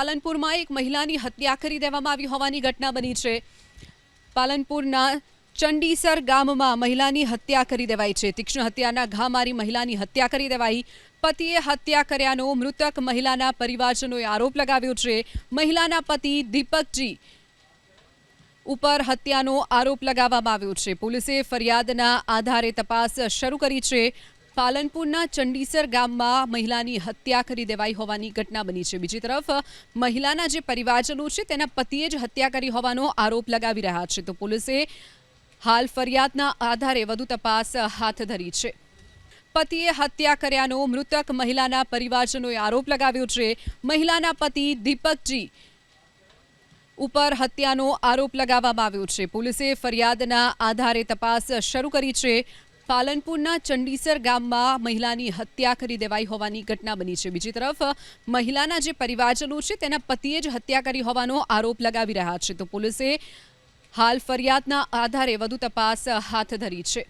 પાલનપુરમાં એક મહિલાની હત્યા કરી દેવામાં આવી હોવાની ઘટના બની છે. પાલનપુરના ચંડીસર ગામમાં મહિલાની હત્યા કરી દેવાઈ છે. તીક્ષ્ણ હત્યાના ઘા મારી મહિલાની હત્યા કરી દેવાઈ. પતિએ હત્યા કર્યાનો મૃતક મહિલાના પરિવારજનોએ આરોપ લગાવ્યો છે. મહિલાના પતિ દીપકજી ઉપર હત્યાનો આરોપ લગાવવામાં આવ્યો છે. પોલીસે ફરિયાદના આધારે તપાસ શરૂ કરી છે. પાલનપુરના ચંડીસર ગામમાં મહિલાની હત્યા કરી દેવાઈ હોવાની ઘટના બની છે. બીજી તરફ, મહિલાના જે પરિવારજનો છે, તેના પતિએ જ હત્યા કરી હોવાનો આરોપ લગાવી રહ્યા છે. તો પોલીસે હાલ ફરિયાદના આધારે વધુ તપાસ હાથ ધરી છે. પતિએ હત્યા કર્યાનો મૃતક મહિલાના પરિવારજનોએ આરોપ લગાવ્યો છે. મહિલાના પતિ દીપકજી ઉપર હત્યાનો આરોપ લગાવવામાં આવ્યો છે. પોલીસે ફરિયાદના આધારે તપાસ શરૂ કરી છે. પાલનપુરના ચંડીસર ગામમાં મહિલાની હત્યા કરી દેવાઈ હોવાની ઘટના બની છે. બીજી તરફ, મહિલાના જે પરિવારજનો છે, તેના પતિએ જ હત્યા કરી હોવાનો આરોપ લગાવી રહ્યા છે. તો પોલીસે હાલ ફરિયાદના આધારે વધુ તપાસ હાથ ધરી છે.